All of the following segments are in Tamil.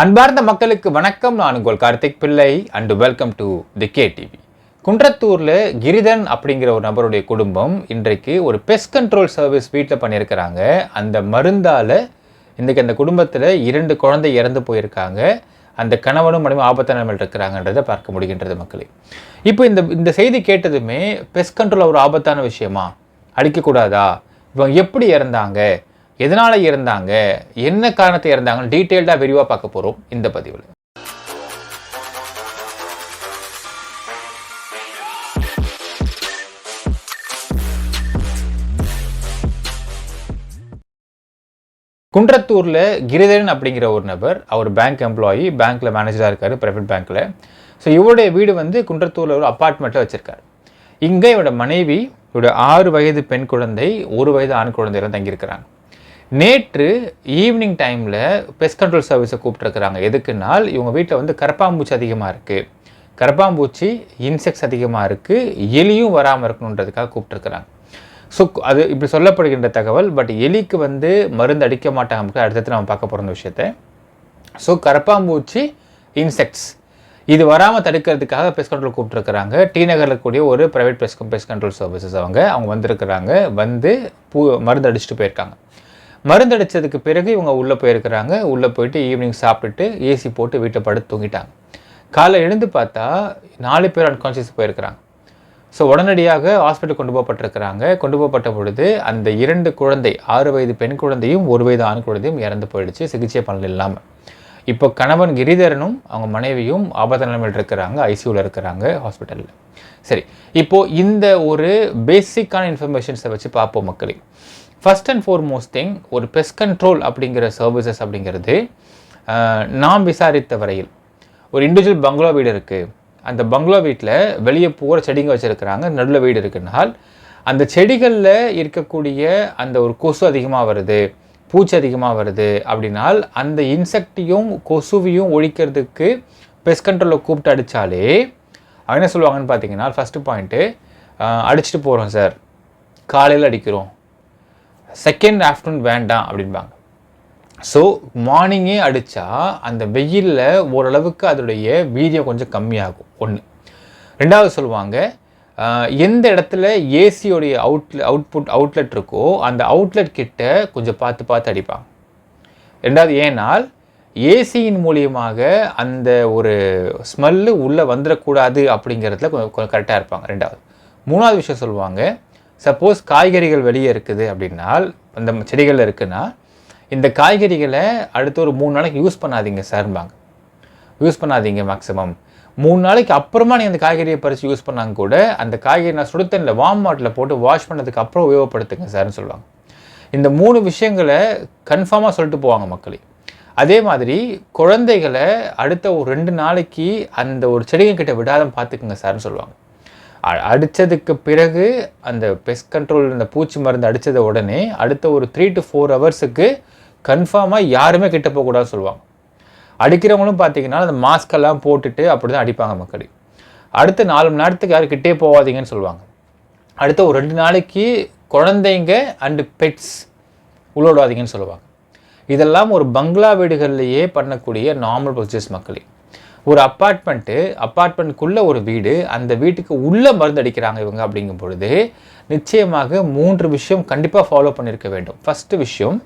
அன்பார்ந்த மக்களுக்கு வணக்கம். நான் உங்கள் Karthik Pillai and welcome to the K TV குன்றத்தூரில் கிரிதன் அப்படிங்கிற ஒரு நபருடைய குடும்பம் இன்றைக்கு ஒரு பெஸ்ட் கண்ட்ரோல் சர்வீஸ் வீட்டில் பண்ணியிருக்கிறாங்க. அந்த மருந்தால் இன்றைக்கு அந்த குடும்பத்தில் இரண்டு குழந்தை இறந்து போயிருக்காங்க. அந்த கணவனும் மனைவி ஆபத்தான நிலைமையில் இருக்கிறாங்கன்றதை பார்க்க முடிகின்றது மக்களே. இப்போ இந்த இந்த செய்தி கேட்டதுமே பெஸ்ட் கண்ட்ரோல் ஒரு ஆபத்தான விஷயமா? அடிக்கக்கூடாதா? இவங்க எப்படி இறந்தாங்க? எதனால் இருந்தாங்க என்ன காரணத்தை இருந்தாங்கன்னு டீட்டெயில்டாக விரிவாக பார்க்க போகிறோம் இந்த பதிவில். குன்றத்தூரில் கிரிதரன் அப்படிங்கிற ஒரு நபர் அவர் பேங்க் எம்ப்ளாயி பேங்க்கில் மேனேஜராக இருக்கார் ப்ரைவேட் பேங்க்கில் ஸோ இவருடைய வீடு வந்து குன்றத்தூரில் ஒரு அப்பார்ட்மெண்ட்டில் வச்சுருக்காரு. இங்கே இவரோட மனைவி இவரோட ஆறு வயது பெண் குழந்தை ஒரு வயது ஆண் குழந்தையெல்லாம் தங்கியிருக்கிறாங்க. நேற்று ஈவினிங் டைமில் பெஸ்ட் கண்ட்ரோல் சர்வீஸை கூப்பிட்ருக்குறாங்க எதுக்குனால் இவங்க வீட்டில் வந்து கரப்பாம்பூச்சி அதிகமாக இருக்குது கரப்பாம்பூச்சி இன்செக்ட்ஸ் அதிகமாக இருக்குது எலியும் வராமல் இருக்கணுன்றதுக்காக கூப்பிட்ருக்குறாங்க ஸோ அது இப்படி சொல்லப்படுகின்ற தகவல் பட் எலிக்கு வந்து மருந்து அடிக்க மாட்டாங்க. அடுத்தது நம்ம பார்க்க போகிற விஷயத்த. ஸோ கரப்பாம்பூச்சி இன்செக்ட்ஸ் இது வராமல் தடுக்கிறதுக்காக பெஸ்ட் கண்ட்ரோல் கூப்பிட்டுருக்குறாங்க. டி நகரில் கூடிய ஒரு private pest pest control services அவங்க. அவங்க வந்திருக்கிறாங்க. வந்து பூ மருந்து அடிச்சுட்டு போயிருக்காங்க. மருந்தடித்ததுக்கு பிறகு இவங்க உள்ளே போயிருக்கிறாங்க. உள்ளே போயிட்டு ஈவினிங் சாப்பிட்டுட்டு ஏசி போட்டு வீட்டை படுத்து தூங்கிட்டாங்க. காலை எழுந்து பார்த்தா நாலு பேர் அன்கான்ஷியஸ் போயிருக்கிறாங்க. ஸோ உடனடியாக ஹாஸ்பிட்டல் கொண்டு போகப்பட்டிருக்கிறாங்க. கொண்டு போகப்பட்ட பொழுது அந்த இரண்டு குழந்தை ஆறு வயது பெண் குழந்தையும் ஒரு வயது ஆண் குழந்தையும் இறந்து போயிடுச்சு சிகிச்சை பலன் இல்லாமல் இப்போ கணவன் கிரிதரனும் அவங்க மனைவியும் ஆபத்த நிலைமையில் இருக்கிறாங்க ஐசியூவில் இருக்கிறாங்க ஹாஸ்பிட்டலில் சரி இப்போது இந்த ஒரு பேசிக்கான இன்ஃபர்மேஷன்ஸை வச்சு பார்ப்போம் மக்களே. ஃபஸ்ட் அண்ட் ஃபோர்மோஸ்ட் திங் ஒரு பெஸ்ட் கண்ட்ரோல் அப்படிங்கிற சர்வீசஸ் அப்படிங்கிறது நாம் விசாரித்த வரையில். ஒரு இண்டிவிஜுவல் பங்களா வீடு இருக்குது அந்த பங்களா வீட்டில் வெளியே பூரா செடிங்க வச்சுருக்கிறாங்க. நடுவில் வீடு இருக்குனால் அந்த செடிகளில் இருக்கக்கூடிய அந்த ஒரு கொசு அதிகமாக வருது பூச்சி அதிகமாக வருது அப்படின்னால் அந்த இன்செக்டையும் கொசுவையும் ஒழிக்கிறதுக்கு பெஸ்ட் கண்ட்ரோலில் கூப்பிட்டு அடித்தாலே அவங்க என்ன சொல்லுவாங்கன்னு பார்த்தீங்கன்னா ஃபஸ்ட்டு பாயிண்ட்டு அடிச்சுட்டு போகிறோம் சார் காலையில் அடிக்கிறோம். செகண்ட் ஆஃப்டர்நூன் வேண்டாம் அப்படின்பாங்க ஸோ மார்னிங்கே அடித்தா அந்த வெயிலில் ஓரளவுக்கு அதோடைய வீரியம் கொஞ்சம் கம்மியாகும். ஒன்று ரெண்டாவது சொல்லுவாங்க எந்த இடத்துல ஏசியோடைய அவுட்ல அவுட்புட் அவுட்லெட் இருக்கோ அந்த அவுட்லெட் கிட்ட கொஞ்சம் பார்த்து பார்த்து அடிப்பாங்க. ரெண்டாவது ஏனால் ஏசியின் மூலியமாக அந்த ஒரு ஸ்மெல்லு உள்ளே வந்துடக்கூடாது அப்படிங்கிறதுல கொஞ்சம் கரெக்டாக இருப்பாங்க. ரெண்டாவது. மூணாவது விஷயம் சொல்லுவாங்க சப்போஸ் காய்கறிகள் வெளியே இருக்குது அப்படின்னால் அந்த செடிகளில் இருக்குன்னா இந்த காய்கறிகளை அடுத்து ஒரு மூணு நாளைக்கு யூஸ் பண்ணாதீங்க சார்பாங்க யூஸ் பண்ணாதீங்க மேக்ஸிமம் மூணு நாளைக்கு அப்புறமா நீங்கள் அந்த காய்கறியை பறித்து யூஸ் பண்ணாங்க கூட அந்த காய்கறி நான் சுடுத்தண்ணில் வார்ம் வாட்டரில் போட்டு வாஷ் பண்ணதுக்கு அப்புறம் உபயோகப்படுத்துங்க சார்னு சொல்லுவாங்க. இந்த மூணு விஷயங்களை கன்ஃபார்மாக சொல்லிட்டு போவாங்க மக்களே. அதே மாதிரி குழந்தைகளை அடுத்த ஒரு ரெண்டு நாளைக்கு அந்த ஒரு செடிகள் கிட்ட விடாத பார்த்துக்குங்க சார்னு சொல்லுவாங்க. அ- பிறகு அந்த பெஸ்ட் கண்ட்ரோல் அந்த பூச்சி மருந்து அடித்தத உடனே அடுத்த ஒரு த்ரீ டு ஃபோர் ஹவர்ஸுக்கு கன்ஃபார்மாக யாருமே கிட்ட போகக்கூடாதுன்னு சொல்லுவாங்க. அடிக்கிறவங்களும் பார்த்தீங்கன்னா அந்த மாஸ்கெல்லாம் போட்டுட்டு அப்படி தான் அடிப்பாங்க மக்கள். அடுத்த நாலு மணி நேரத்துக்கு யாரும் கிட்டே போகாதீங்கன்னு சொல்லுவாங்க. அடுத்த ஒரு ரெண்டு நாளைக்கு குழந்தைங்க அண்டு பெட்ஸ் உள்ளோடாதீங்கன்னு சொல்லுவாங்க. இதெல்லாம் ஒரு பங்களா வீடுகள்லேயே பண்ணக்கூடிய நார்மல் ப்ரொசீஜர்ஸ் மக்களே. ஒரு அப்பார்ட்மெண்ட்டு அப்பார்ட்மெண்ட்டுக்குள்ளே ஒரு வீடு அந்த வீட்டுக்கு உள்ளே மருந்து அடிக்கிறாங்க இவங்க அப்படிங்கும் பொழுது நிச்சயமாக மூன்று விஷயம் கண்டிப்பாக ஃபாலோ பண்ணியிருக்க வேண்டும். ஃபஸ்ட்டு விஷயம்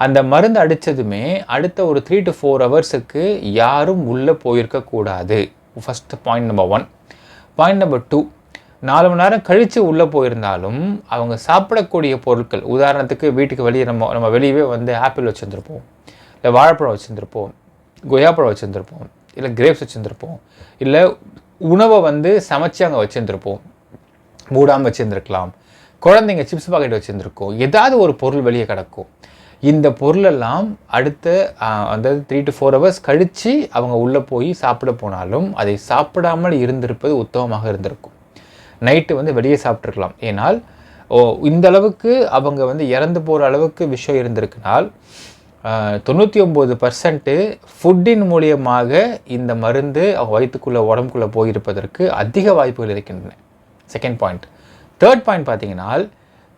அந்த மருந்து அடித்ததுமே அடுத்த ஒரு த்ரீ டு ஃபோர் ஹவர்ஸுக்கு யாரும் உள்ளே போயிருக்கக்கூடாது first point number one point number two நாலு மணி நேரம் கழித்து உள்ளே போயிருந்தாலும் அவங்க சாப்பிடக்கூடிய பொருட்கள் உதாரணத்துக்கு வீட்டுக்கு வெளியே நம்ம நம்ம வெளியவே வந்து ஆப்பிள் வச்சுருந்துருப்போம் இல்லை வாழைப்பழம் வச்சுருந்துருப்போம் கொய்யாப்பழம் வச்சுருந்துருப்போம் இல்லை கிரேப்ஸ் வச்சுருந்துருப்போம். இல்லை உணவை வந்து சமைச்சு அங்கே வச்சுருந்துருப்போம். மூடாமல் வச்சுருந்துருக்கலாம். குழந்தைங்க சிப்ஸ் பாக்கெட் வச்சுருந்துருக்கோம். ஏதாவது ஒரு பொருள் வெளியே கிடக்கும். இந்த பொருளெல்லாம் அடுத்த அதாவது த்ரீ டு ஃபோர் ஹவர்ஸ் கழித்து அவங்க உள்ளே போய் சாப்பிட போனாலும் அதை சாப்பிடாமல் இருந்திருப்பது உத்தமமாக இருந்திருக்கும். நைட்டு வந்து வெளியே சாப்பிட்ருக்கலாம் ஏனால் ஓ இந்த அளவுக்கு அவங்க வந்து இறந்து போகிற அளவுக்கு விஷயம் இருந்திருக்குனால் தொண்ணூற்றி ஒம்பது பர்சன்ட்டு ஃபுட்டின் மூலியமாக இந்த மருந்து அவங்க வயிற்றுக்குள்ளே உடம்புக்குள்ளே போயிருப்பதற்கு அதிக வாய்ப்புகள் இருக்கின்றன. செகண்ட் பாயிண்ட் தேர்ட் பாயிண்ட் பார்த்தீங்கன்னா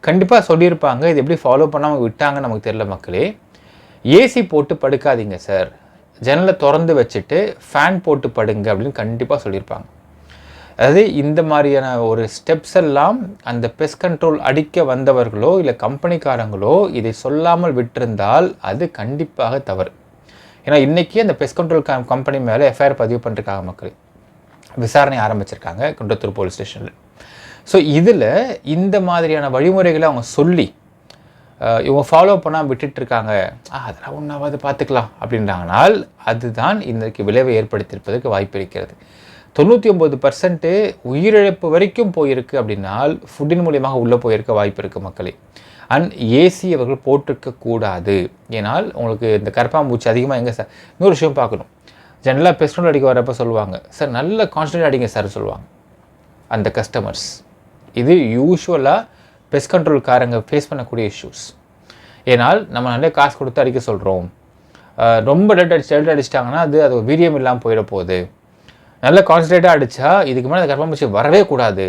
கண்டிப்பாக சொல்லியிருப்பாங்க. இது எப்படி ஃபாலோ பண்ணாமல் விட்டாங்கன்னு நமக்கு தெரியல மக்களே. ஏசி போட்டு படுக்காதீங்க சார் ஜன்னலை திறந்து வச்சுட்டு ஃபேன் போட்டு படுங்க அப்படின்னு கண்டிப்பாக சொல்லியிருப்பாங்க. அதாவது இந்த மாதிரியான ஒரு ஸ்டெப்ஸ் எல்லாம் அந்த பெஸ்ட் கண்ட்ரோல் அடிக்க வந்தவர்களோ இல்லை கம்பெனிக்காரங்களோ இதை சொல்லாமல் விட்டிருந்தால் அது கண்டிப்பாக தவறு. ஏன்னா இன்றைக்கி அந்த பெஸ்ட் கண்ட்ரோல் கம்பெனி மேலே எஃப்ஐஆர் பதிவு பண்ணிருக்காங்க மக்கள் விசாரணை ஆரம்பிச்சிருக்காங்க குன்றத்தூர் போலீஸ் ஸ்டேஷனில் ஸோ இதில் இந்த மாதிரியான வழிமுறைகளை அவங்க சொல்லி இவங்க ஃபாலோ பண்ணால் விட்டுட்டுருக்காங்க. "ஆ, அதெல்லாம் ஒன்றாவது பார்த்துக்கலாம் அப்படின்றாங்கனால் அதுதான் இன்றைக்கு விளைவை ஏற்படுத்தியிருப்பதற்கு வாய்ப்பு இருக்கிறது. தொண்ணூற்றி ஒம்பது பர்சன்ட்டு உயிரிழப்பு வரைக்கும் போயிருக்கு அப்படின்னால் ஃபுட்டின் மூலியமாக உள்ளே போயிருக்க வாய்ப்பு இருக்குது மக்களே. அண்ட் ஏசி அவர்கள் போட்டிருக்க கூடாது. ஏனால் உங்களுக்கு இந்த கரப்பாம்பூச்சி அதிகமாக எங்கே சார்? இன்னொரு விஷயம் பார்க்கணும். ஜென்ரலாக பெஸ்ட்ரோல் அடிக்க வரப்போ சொல்லுவாங்க. சார் நல்ல கான்ஸ்டன்ட் அடிங்க சார் சொல்லுவாங்க. அந்த கஸ்டமர்ஸ் இது யூஸ்வலாக பெஸ்ட் கண்ட்ரோல்காரங்க ஃபேஸ் பண்ணக்கூடிய இஷ்யூஸ் ஏனால் நம்ம நல்ல காசு கொடுத்து அடிக்க சொல்கிறோம் ரொம்ப டெட் அடிச்சு டெட் அடிச்சிட்டாங்கன்னா அது அது வீரியம் இல்லாமல் போயிட போகுது. நல்ல கான்சன்ட்ரேட்டாக அடித்தா இதுக்கு மேலே அந்த கர்ப்பம்பூச்சி வரவே கூடாது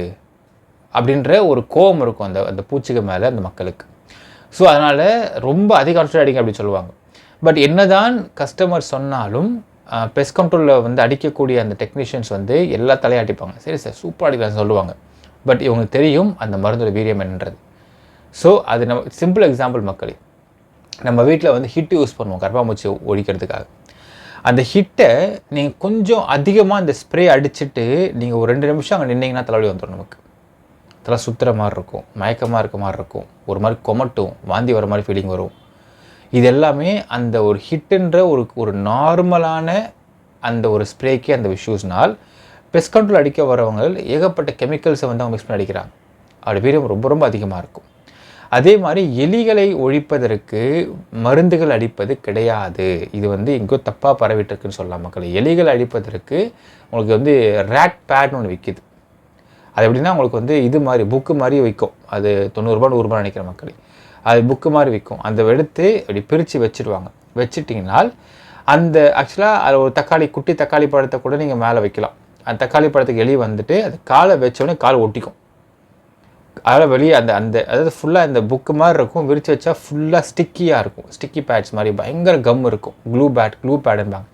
அப்படின்ற ஒரு கோபம் இருக்கும் அந்த அந்த பூச்சிக்கு மேலே அந்த மக்களுக்கு. ஸோ அதனால் ரொம்ப அதிக கான்சன்ட்ரேட் அடிங்க அப்படி சொல்லுவாங்க. பட் என்னதான் கஸ்டமர் சொன்னாலும் பெஸ் கண்ட்ரோலில் வந்து அடிக்கக்கூடிய அந்த டெக்னீஷியன்ஸ் வந்து எல்லா தலையும் அடிப்பாங்க. சரி சார் சூப்பர் அடிக்கலாம் சொல்லுவாங்க. பட் இவங்களுக்கு தெரியும் அந்த மருந்தோட வீரியம் என்னன்றது. ஸோ அது நம்ம சிம்பிள் எக்ஸாம்பிள் மக்களே. நம்ம வீட்டில் வந்து ஹிட் யூஸ் பண்ணுவோம் கர்ப்பாம்பூச்சி ஒழிக்கிறதுக்காக. அந்த ஹிட்டை நீங்கள் கொஞ்சம் அதிகமாக அந்த ஸ்ப்ரே அடிச்சுட்டு நீங்கள் ஒரு ரெண்டு நிமிஷம் அங்கே நின்னீங்கன்னா தலைவலி வந்துடும் நமக்கு. தலை சுற்றுற மாதிரி இருக்கும் மயக்கமாக இருக்க மாதிரி இருக்கும் ஒரு மாதிரி கொமட்டும் வாந்தி வர மாதிரி ஃபீலிங் வரும். இது எல்லாமே அந்த ஒரு ஹிட்டுன்ற ஒரு ஒரு நார்மலான அந்த ஒரு ஸ்ப்ரேக்கே அந்த இஷ்யூஸ்னால் பெஸ்ட் கண்ட்ரோல் அடிக்க வரவங்க ஏகப்பட்ட கெமிக்கல்ஸை வந்து அவங்க மிக்ஸ் பண்ணி அடிக்கிறாங்க. அதோட வீரியம் ரொம்ப ரொம்ப அதிகமாக இருக்கும். அதே மாதிரி எலிகளை ஒழிப்பதற்கு மருந்துகள் அடிப்பது கிடையாது. இது வந்து எங்கோ தப்பாக பரவிட்டுருக்குன்னு சொல்லலாம் மக்கள். எலிகள் அழிப்பதற்கு உங்களுக்கு வந்து ரேட் பேட்னு ஒன்று விற்கிது அது எப்படின்னா உங்களுக்கு வந்து இது மாதிரி புக்கு மாதிரி விற்கும் அது தொண்ணூறுரூபா நூறுரூபா நினைக்கிற மக்கள். அது புக்கு மாதிரி விற்கும் அந்த எடுத்து அப்படி பிரித்து வச்சுருவாங்க. வச்சுட்டிங்கனால் அந்த ஆக்சுவலாக அது ஒரு தக்காளி குட்டி தக்காளி பழத்தை கூட நீங்கள் மேலே வைக்கலாம். அந்த தக்காளி பழத்துக்கு எலி வந்துட்டு அது காலை வச்சோடனே கால் ஒட்டிக்கும். அதில் வெளியே அந்த அந்த அதாவது ஃபுல்லாக இந்த புக்கு மாதிரி இருக்கும். விரித்து வச்சா ஃபுல்லாக ஸ்டிக்கியாக இருக்கும். ஸ்டிக்கி பேட்ஸ் மாதிரி பயங்கர கம் இருக்கும். க்ளூ பேட் க்ளூ பேடும்பாங்க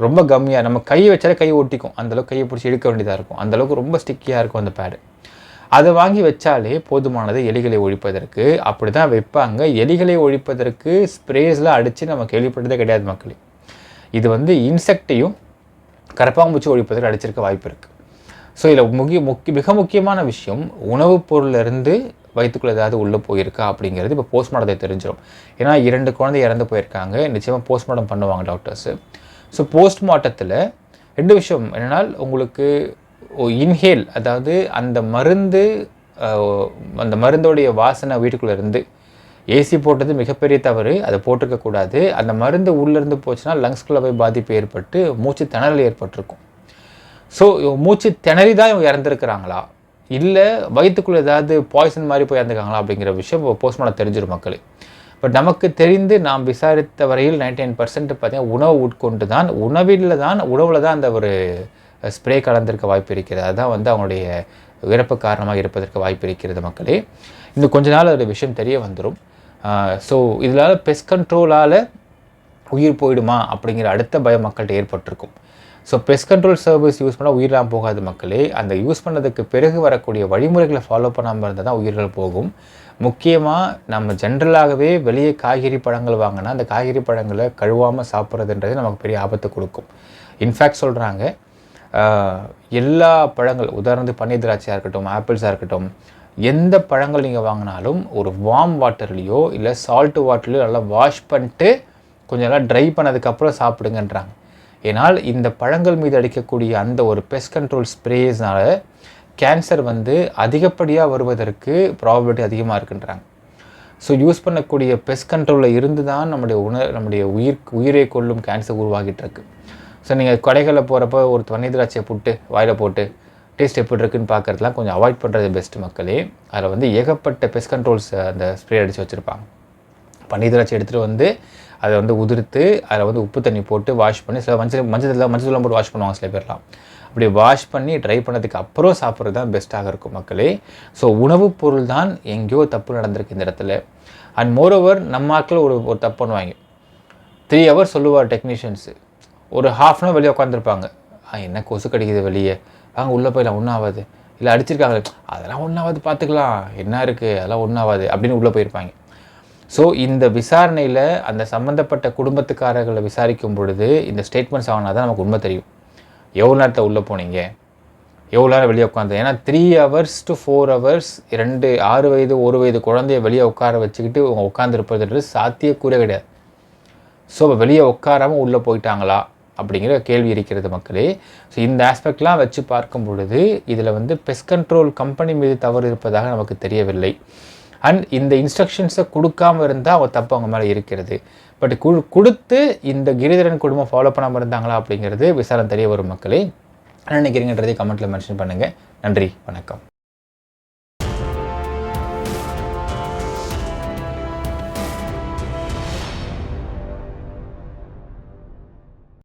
ரொம்ப கம்மியாக நம்ம கை வச்சாலே கை ஒட்டிக்கும். அந்தளவுக்கு கையை பிடிச்சி எடுக்க வேண்டியதாக இருக்கும். அந்தளவுக்கு ரொம்ப ஸ்டிக்கியாக இருக்கும் அந்த பேடு அதை வாங்கி வச்சாலே போதுமானது எலிகளை ஒழிப்பதற்கு அப்படி தான் வைப்பாங்க. எலிகளை ஒழிப்பதற்கு ஸ்ப்ரேஸ்லாம் அடித்து நம்ம கேள்விப்பட்டதே கிடையாது மக்களே. இது வந்து இன்செக்டையும் கரப்பாம்பூச்சி ஒழிப்பதற்கு அடிச்சிருக்க வாய்ப்பு இருக்குது ஸோ இதில் முக்கிய முக்கிய மிக முக்கியமான விஷயம் உணவுப் பொருளிலிருந்து வயிற்றுக்குள்ள ஏதாவது உள்ளே போயிருக்கா அப்படிங்கிறது இப்போ போஸ்ட்மார்ட்டத்தை தெரிஞ்சிடும். ஏன்னா இரண்டு குழந்தை இறந்து போயிருக்காங்க நிச்சயமாக போஸ்ட்மார்ட்டம் பண்ணுவாங்க டாக்டர்ஸு ஸோ போஸ்ட்மார்ட்டத்தில் ரெண்டு விஷயம் என்னென்னா உங்களுக்கு இன்ஹேல் அதாவது அந்த மருந்து அந்த மருந்தோடைய வாசனை வீட்டுக்குள்ளே இருந்து ஏசி போட்டது மிகப்பெரிய தவறு அதை போட்டிருக்கக்கூடாது. அந்த மருந்து உள்ளேருந்து போச்சுன்னா லங்ஸ்குள்ளே போய் பாதிப்பு ஏற்பட்டு மூச்சு திணறல் ஏற்பட்டிருக்கும். ஸோ மூச்சு திணறி தான் இவங்க இறந்துருக்கிறாங்களா? இல்லை வயிற்றுக்குள்ளே ஏதாவது பாய்சன் மாதிரி போய் இறந்துருக்காங்களா அப்படிங்கிற விஷயம் இப்போ போஸ்ட்மார்ட்டம் தெரிஞ்சிடும் மக்கள். பட் நமக்கு தெரிந்து நாம் விசாரித்த வரையில் நைன்டி நைன் பர்சன்ட் பார்த்தீங்கன்னா உணவு உட்கொண்டு தான் உணவில் தான் உணவில் தான் அந்த ஒரு ஸ்ப்ரே கலந்திருக்க வாய்ப்பு இருக்கிறது. அதுதான் வந்து அவங்களுடைய இறப்பு காரணமாக இருப்பதற்கு வாய்ப்பு இருக்கிறது மக்களே. இன்னும் கொஞ்ச நாள் ஒரு விஷயம் தெரிய வந்துடும் ஸோ இதனால் பெஸ்ட் கண்ட்ரோலால் உயிர் போயிடுமா அப்படிங்கிற அடுத்த பயம் மக்கள்கிட்ட ஏற்பட்டிருக்கும். So pest control service use பண்ணால் உயிரெலாம் போகாது மக்களே. அந்த யூஸ் பண்ணதுக்கு பிறகு வரக்கூடிய வழிமுறைகளை ஃபாலோ பண்ணாமல் இருந்தால் தான் உயிர்கள் போகும். முக்கியமாக நம்ம ஜென்ரலாகவே வெளியே காய்கறி பழங்கள் வாங்கினா அந்த காய்கறி பழங்களை கழுவாமல் சாப்பிட்றதுன்றது நமக்கு பெரிய ஆபத்தை கொடுக்கும். இன்ஃபேக்ட் சொல்கிறாங்க எல்லா பழங்கள் உதாரணத்துக்கு பன்னீர் திராட்சையாக இருக்கட்டும் ஆப்பிள்ஸாக இருக்கட்டும் எந்த பழங்கள் நீங்கள் வாங்கினாலும் ஒரு வார்ம் வாட்டர்லேயோ இல்லை சால்ட்டு வாட்டர்லையோ நல்லா வாஷ் பண்ணிட்டு கொஞ்சம் நல்லா ட்ரை பண்ணதுக்கப்புறம் சாப்பிடுங்கன்றாங்க. ஏனால் இந்த பழங்கள் மீது அடிக்கக்கூடிய அந்த ஒரு பெஸ்ட் கண்ட்ரோல் ஸ்ப்ரேஸ்னால் கேன்சர் வந்து அதிகப்படியாக வருவதற்கு ப்ராபபிலிட்டி அதிகமாக இருக்குன்றாங்க. ஸோ யூஸ் பண்ணக்கூடிய பெஸ்ட் கண்ட்ரோலில் இருந்து தான் நம்முடைய உண நம்முடைய உயிர் உயிரை கொள்ளும் கேன்சர் உருவாகிட்டு இருக்கு ஸோ நீங்கள் கடைகளில் போகிறப்ப ஒரு பன்னீர் திராட்சையை புட்டு வாயில் போட்டு டேஸ்ட் எப்படி இருக்குன்னு பார்க்குறதுலாம் கொஞ்சம் அவாய்ட் பண்ணுறது பெஸ்ட் மக்களே. அதில் வந்து ஏகப்பட்ட பெஸ்ட் கண்ட்ரோல்ஸ் அந்த ஸ்ப்ரே அடித்து வச்சுருப்பாங்க. பன்னீர் திராட்சை எடுத்துகிட்டு வந்து அதை வந்து உதிர்த்து அதில் வந்து உப்பு தண்ணி போட்டு வாஷ் பண்ணி சில மஞ்சள் மஞ்சள் மஞ்சள் போட்டு வாஷ் பண்ணுவாங்க சில பேர்லாம். அப்படி வாஷ் பண்ணி ட்ரை பண்ணதுக்கு அப்புறம் சாப்பிட்றது தான் பெஸ்ட்டாக இருக்கும் மக்களே. ஸோ உணவுப் பொருள் தான் எங்கேயோ தப்பு நடந்திருக்கு இந்த இடத்துல. அண்ட் மோரோவர் நம்ம ஆட்கள் ஒரு ஒரு தப்பு பண்ணுவாங்க. த்ரீ ஹவர்ஸ் சொல்லுவார் டெக்னீஷியன்ஸு ஒரு ஹாஃப் அன் வெளியே உட்காந்துருப்பாங்க என்ன கொசு கடிக்குது வெளியே? வாங்க உள்ளே போயிடலாம் ஒன்றும் ஆகாது இல்லை அடிச்சிருக்காங்க அதெல்லாம் ஒன்றாவது பார்த்துக்கலாம். என்ன இருக்குது அதெல்லாம் ஒன்றாவது. அப்படின்னு உள்ளே போயிருப்பாங்க. ஸோ இந்த விசாரணையில் அந்த சம்மந்தப்பட்ட குடும்பத்துக்காரர்களை விசாரிக்கும் பொழுது இந்த ஸ்டேட்மெண்ட்ஸ் ஆகினா தான் நமக்கு உண்மை தெரியும். எவ்வளோ நேரத்தை உள்ளே போனீங்க? எவ்வளோ நேரம் வெளியே உட்காந்து ஏன்னா three hours to four hours ரெண்டு ஆறு வயது ஒரு வயது குழந்தைய வெளியே உட்கார வச்சுக்கிட்டு அவங்க உட்காந்துருப்பதுன்றது சாத்தியக்கூறே கிடையாது. ஸோ இப்போ வெளியே உட்காராமல் உள்ளே போயிட்டாங்களா? அப்படிங்கிற கேள்வி இருக்கிறது மக்களே. ஸோ இந்த ஆஸ்பெக்ட்லாம் வச்சு பார்க்கும் பொழுது இதில் வந்து பெஸ்ட் கண்ட்ரோல் கம்பெனி மீது தவறு இருப்பதாக நமக்கு தெரியவில்லை. அண்ட் இந்த இன்ஸ்ட்ரக்ஷன்ஸை கொடுக்காம இருந்தால் அவங்க தப்பு அவங்க மேலே இருக்கிறது. பட் கு கொடுத்து இந்த கிரிதரன் குடும்பம் ஃபாலோ பண்ணாமல் இருந்தாங்களா அப்படிங்கிறது விசாரணை தெரிய வரும் மக்களே. என்ன நினைக்கிறீங்கன்றதை கமெண்ட்டில் மென்ஷன் பண்ணுங்கள் நன்றி வணக்கம்.